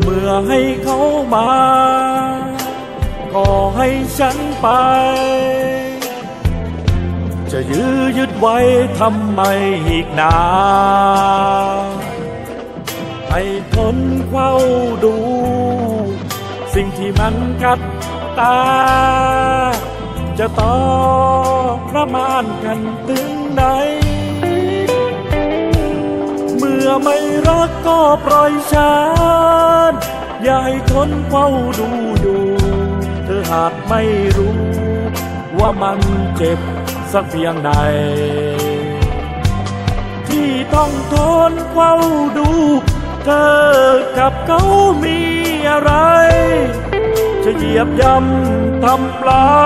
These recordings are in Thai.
เมื่อให้เขามา ก็ให้ฉันไป จะยื้อยึดไว้ทำไมอีกนานให้ทนเฝ้าดู สิ่งที่มันกัดตา จะต่อประมาณกันถึงไหนเมื่อไม่รักก็ปล่อยฉันอย่าให้ทนเฝ้าดูอยู่เธอหากไม่รู้ ว่ามันเจ็บสักเพียงใด ที่ต้องทนเฝ้าดู เธอกับเขามี อะไร จะเหยียบย่ำทำลา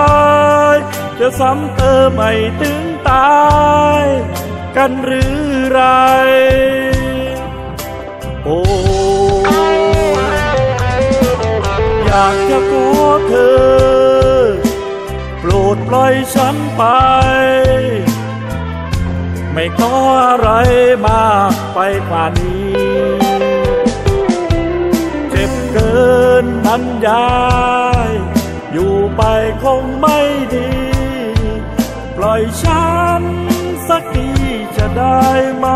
ย จะซ้ำเติมไม่ถึงตาย กันหรือไร โอ้อยากจะกลัวเธอ โปรดปล่อยฉันไป ไม่ขออะไรมากไปกว่านี้ นบรรยายอยู่ไปคงไม่ดี ปล่อยฉันสักทีจะได้ไหม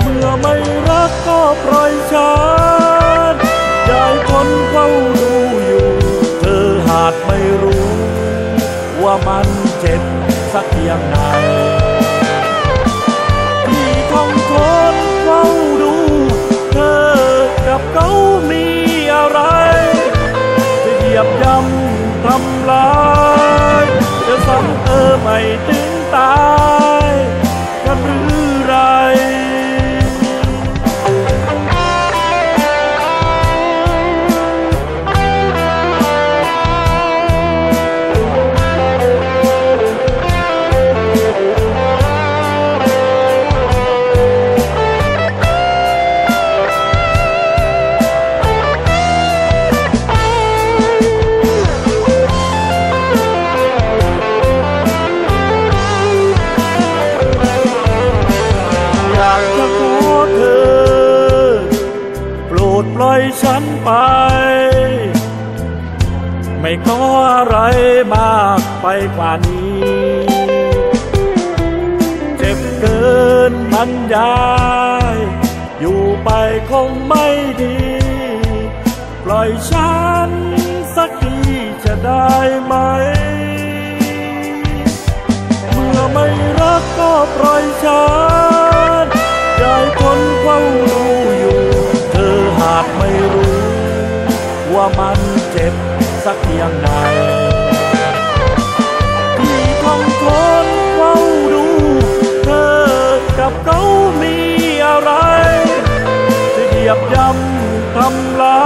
เมื่อไม่รักก็ปล่อยฉันยายคนเฝ้าดูอยู่ เธอหากไม่รู้ ว่ามันเจ็บสักเพียงไหน อยฉันไป ไม่ขออะไรมากไปกว่านี้ เจ็บเกินบรรยาย อยู่ไปคงไม่ดี ปล่อยฉันสักทีจะได้ไหม เมื่อไม่รักก็ปล่อยฉันยายคนเฝ้าดูอยู่เธอหาก รู้ ว่ามันเจ็บสักเพียงใดที่ต้องทนเฝ้าดู เธอกับเขามีอะไร จะเหยียบย่ำทำลา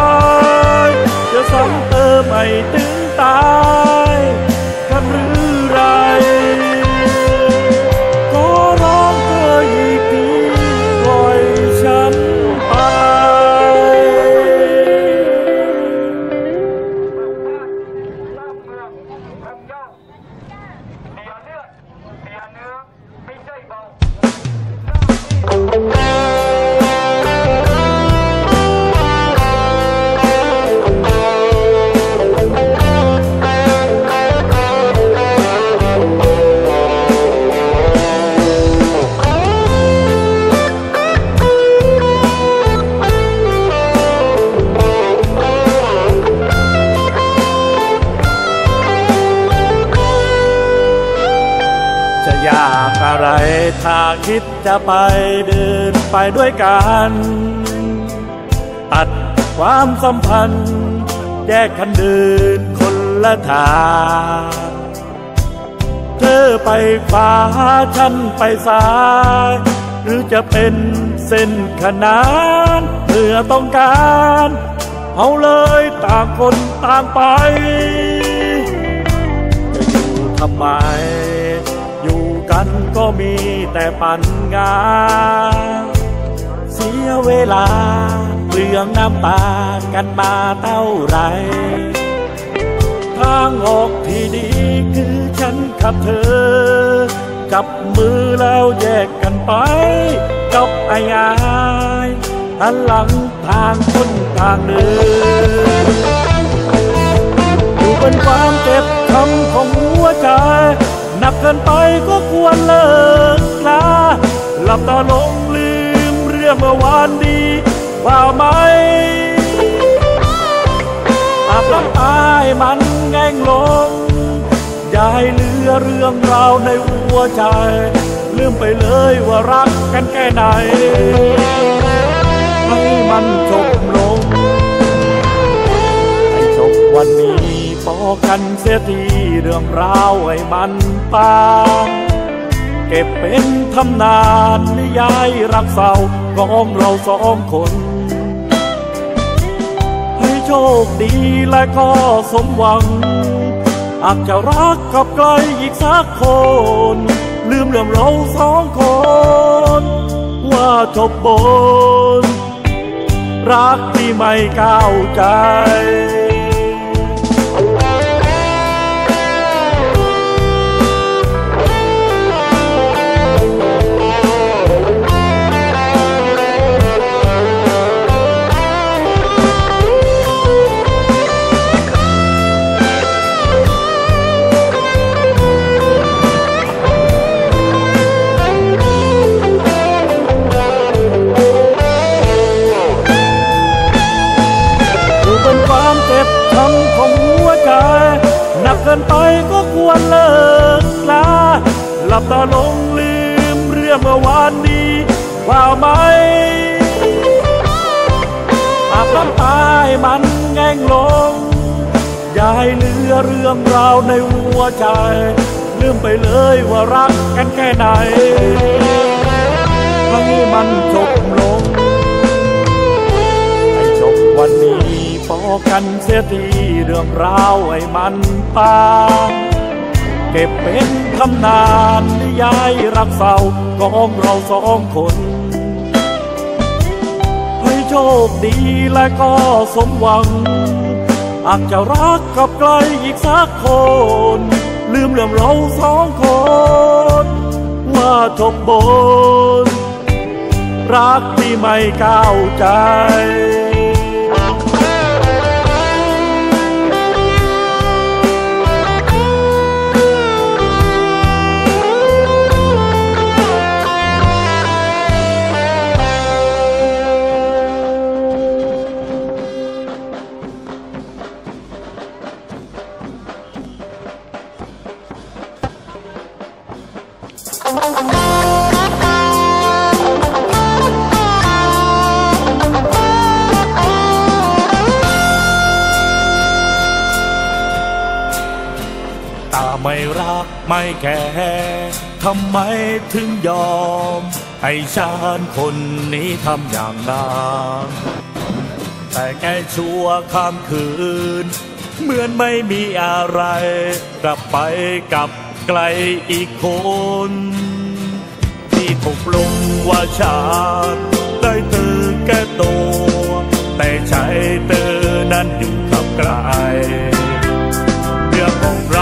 ย จะซ้ำเติมไม่ถึงตาย คิดจะไปเดินไปด้วยกัน ตัดความสัมพันธ์ แยกกันเดินคนละทางเธอไปขวาฉันไปซ้าย หรือจะเป็นเส้นขนานเมื่อต้องการเอาเลยต่างคนต่างไปจะอยู่ทำไม่ กันก็มีแต่ปัญงานเสียเวลาเปรื่องน้ำตากันมาเท่าไร ทางออกที่ดีคือฉันกับเธอ จับมือแล้วแยกกันไป กับไอ้ยายหันหลังทางคนต่างเดิน เกินไปก็ควรเลิกลาหลับตาลงลืมเรื่องเมื่อวานดีว่าไหมอาบน้ำตายมันแง่งลง อย่าให้เหลือเรื่องราวในหัวใจ ลืมไปเลยว่ารักกันแค่ไหน ให้มันจบลง ให้จบวันนี้พอกันเสียทีเรื่องราวให้มัน ปาเก็บเป็นทำนานนิยายรักเศร้าของเราสองคน ให้โชคดีและก็สมหวัง อาจจะรักกับใครอีกสักคน ลืมเรื่องเราสองคน ว่าจบบน รักที่ไม่ก้าวใจ ให้เหลือเรื่องราวในหัวใจ ลืมไปเลยว่ารักกันแค่ไหนให้มันจบลง ให้จบวันนี้พอกันเสียทีเรื่องราวให้มันปางเก็บเป็นทำนานนิยายรักเศร้าของเราสองคนให้โชคดีและก็สมหวัง อาจจะรักกับใครอีกสักคน ลืมเรื่องเราสองคน ว่าทบบน รักที่ไม่ก้าวใจ แคร์ทำไมถึงยอม ให้ฉันคนนี้ทำอย่างนั้นแต่แค่ชั่วข้ามคืน เหมือนไม่มีอะไร กลับไปกับไกลอีกคน ที่ตกลงว่าฉันได้เธอแก่ตัว แต่ใจเธอนั้นอยู่กับไกลเรื่องของเรา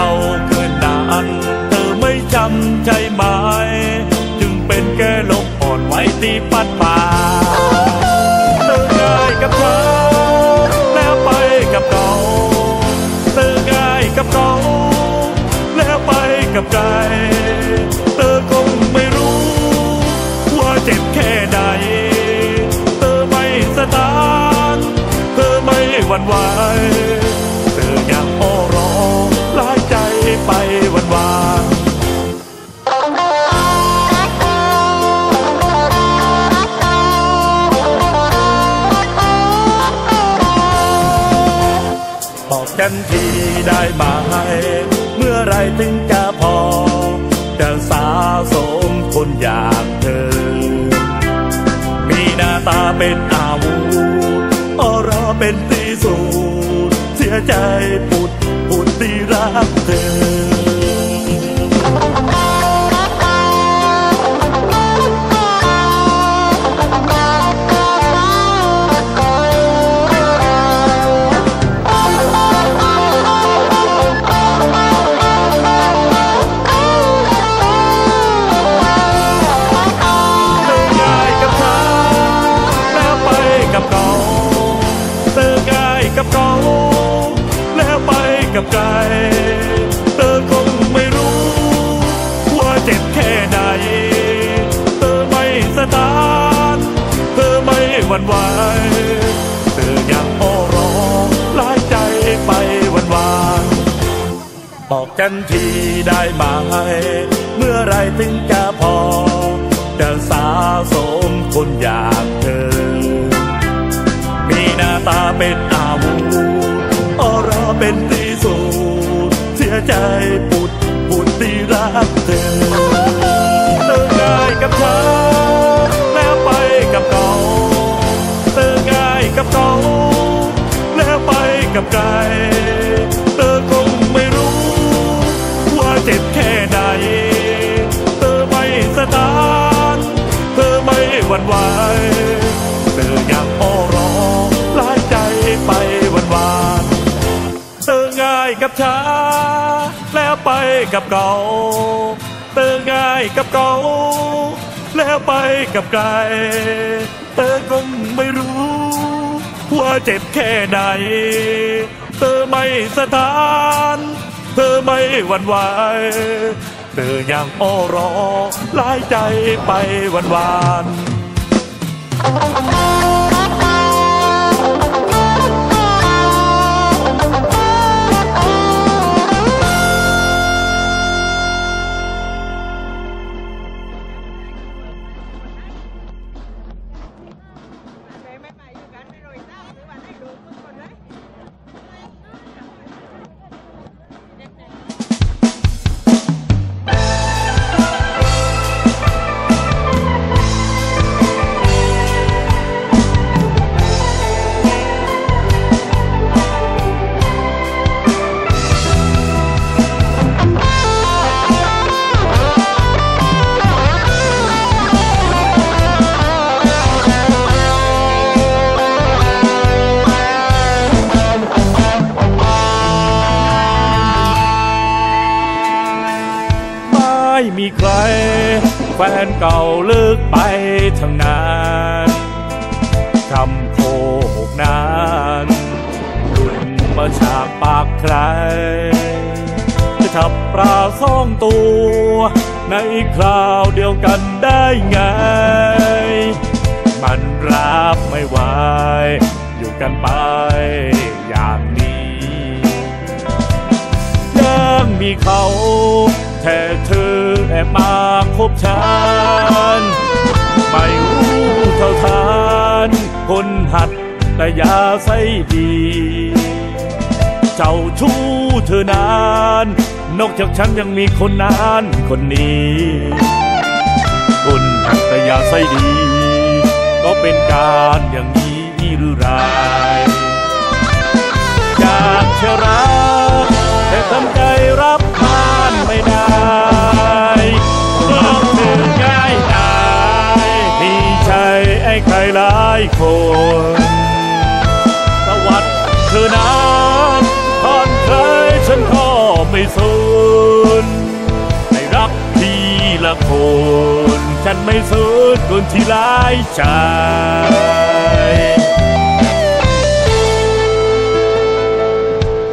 ไหวที่ปัดป่ พอ จะสาสมคนอยางเธอ มีหน้าตาเป็นอาวุธออราเป็นตีสูตรเสียใจปุดปุดที่รักเธอเธอง่ายกับฉันแล้วไปกับเขาเธอง่ายกับเขาแล้วไปกับใคร ไหวเธอยังโอรอลายใจไปวันวานเธอง่ายกับช้าแล้วไปกับเก่าเธอง่ายกับเก่าแล้วไปกับไกลเธอคงไม่รู้ว่าเจ็บแค่ไหน เธอไม่สถาน เธอไม่หวั่นไหวเธอยังโอรอหลายใจไปวันวาน Thank you. นเก่าเลิกไปทั้งนั้นคำโคหกนั้นหลุดมาจากปากใครจะทับปลาซ่องตัว ในคราวเดียวกันได้ไง มันรับไม่ไหวอยู่กันไปอย่างนี้ยังมีเขาแค่เธอแอบมาค บฉันไม่รู้เท่าทานคนหัดแต่ยาใส่ดี เจ้าชู้เธอนาน นอกจากฉันยังมีคนนั้นคนนี้ คนหัดแต่ยาใส่ดี ก็เป็นการอย่างนี้หรือไรอยากจะรักแต่ทำใจ ไอ้ใครหลายคนสวัสดิ์เธอนานผ่านใครฉันก็ไม่สนให้รักทีละคน ฉันไม่สนคนที่หลายใจ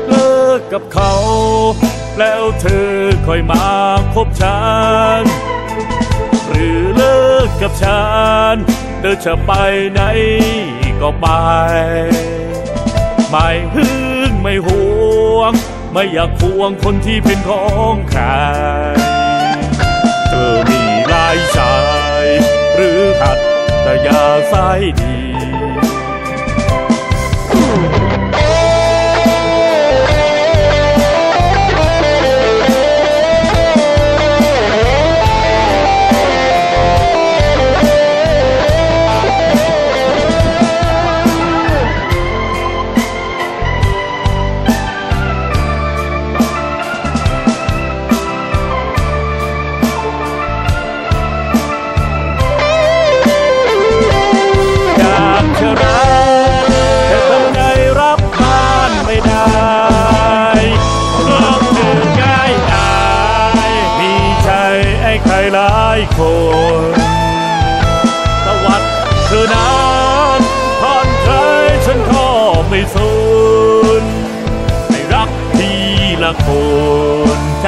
เลิกกับเขา แล้วเธอค่อยมาคบฉัน หรือเลิกกับฉัน เธอจะไปไหนก็ไป ไม่หึงไม่หวง ไม่อยากควงคนที่เป็นของใคร เธอมีลายชาย หรือหัดแต่ยาใสยดี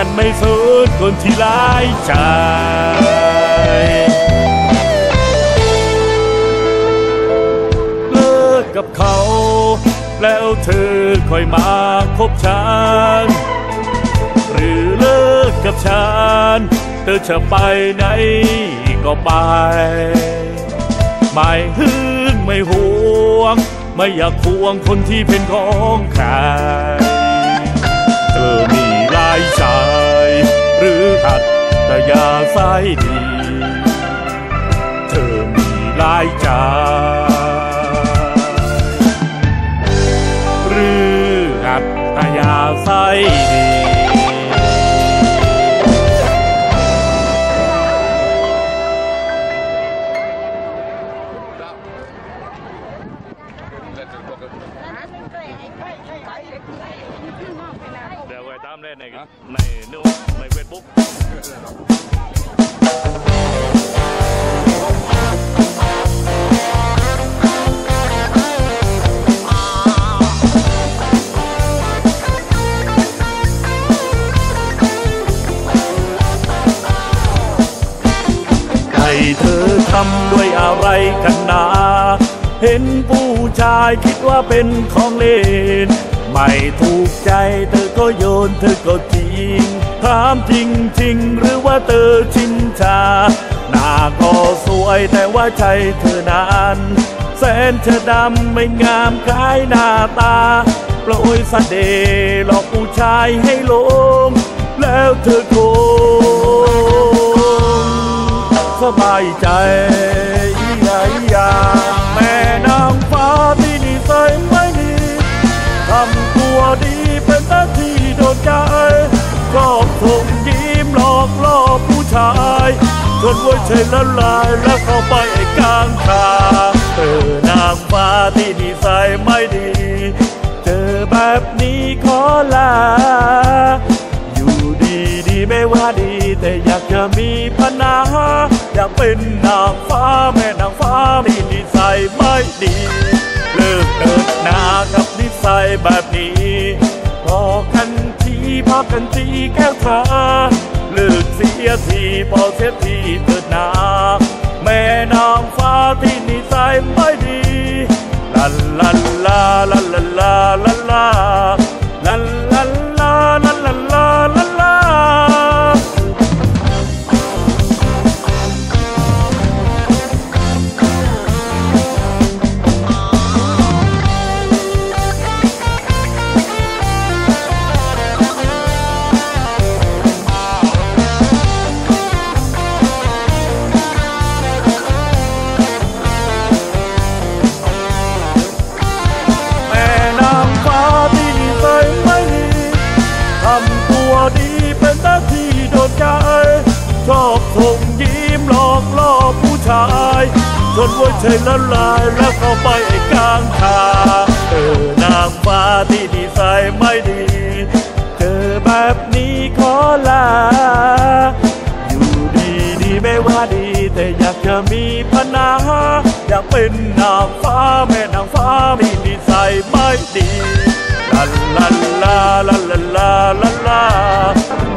ฉันไม่สนคนที่หลายใจเขา แล้วเธอค่อยมาคบฉัน หรือเลิกกับฉัน เธอจะไปไหนก็ไป ไม่หึงไม่หวง ไม่อยากควงคนที่เป็นของใครเธอมี หลายใจหรือหัดแต่ยาใสยดี เธอมีหลายใจหรือหัดแต่ยาใสยดี ทำด้วยอะไรกันนา เห็นผู้ชายคิดว่าเป็นของเล่น ไม่ถูกใจเธอก็โยนเธอก็ทิ้ง ถามจริงจริงหรือว่าเธอชินชา หน้าก็สวยแต่ว่าใจเธอนั้นแสนเธอดำไม่งามคล้ายหน้าตาโปรยเสน่ห์หลอกผู้ชายให้หลงแล้วเธอคง สบายใจใหญ่ยาแม่นางฟ้าที่นิสัยไม่ดีทำตัวดีเป็นหน้าที่โดนใจชอบส่งยิ้มหลอกล่อผู้ชายจนหัวใจละลายแล้วเข้าไปกลางทางเธอนางฟ้าที่นิสัยไม่ดี เจอแบบนี้ขอลา อยู่ดีดีไม่ว่าดี แต่อยากจะมีปัญหา อยากเป็นนางฟ้าแม่นางฟ้ามีนิสัยไม่ดี เลิกเดินหนากับนิสัยแบบนี้พอกันทีพอกันทีแก้วตาเลิกเสียทีพอเสียทีเถิดนาแม่นางฟ้าที่นิสัยไม่ดีลาลาลาลาลาายจนหัวใจละลายแล้วเข้าไปกลางทางเออนางฟ้าที่นิสัยไม่ดีเจอแบบนี้ขอลา อยู่ดีดีไม่ว่าดี แต่อยากจะมีปัญหาอยากเป็นนางฟ้าแม่นางฟ้ามีนิสัยไม่ดีลาลาลาลาลาลาลาลา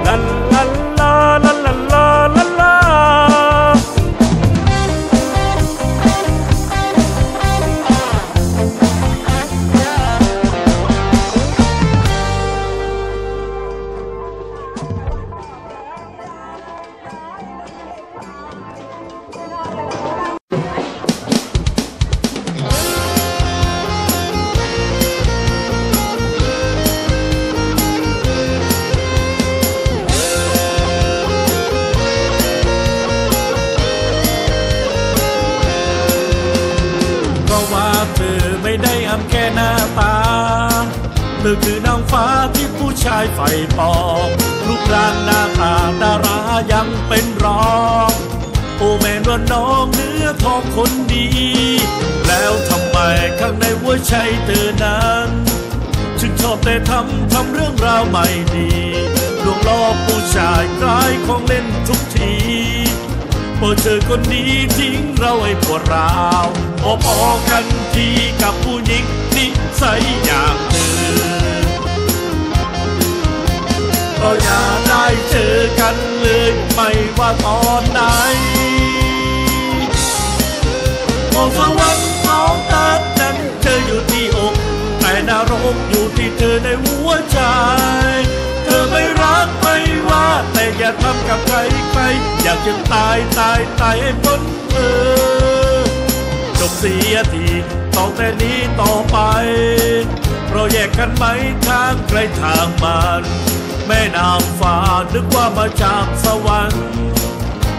ลา ใฝ่ปองรูปร่างหน้าตาดารายังเป็นรองโอแม่นว่าน้องเนื้อทองคนดี แล้วทำไมข้างในหัวใจเธอนั้นจึงชอบแต่ทำทำเรื่องราวไม่ดีลวงล่อผู้ชายกลายของเล่นทุกทีพอเจอคนนี้ทิ้งเราให้ปวดร้าวพอพอกันทีกับผู้หญิงนิสัยอย่างเธอ ก็อย่าได้เจอกันเลย ไม่ว่าตอนไหนมองสวรรค์ของตานั้นเธออยู่ที่อกแต่ดาวกอยู่ที่เธอในหัวใจ เธอไม่รักไม่ว่า แต่อย่าทำกับใครไปอยากจะตายตายตายให้พ้นเธอจบเสียทีต้องแต่นี้ต่อไปเราแยกกันไหมทางใครทางมัน แม่นางฟ้านึกว่ามาจากสวรรค์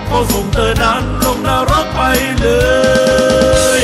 ก็ส่งเธอนั้นลงนรกไปเลย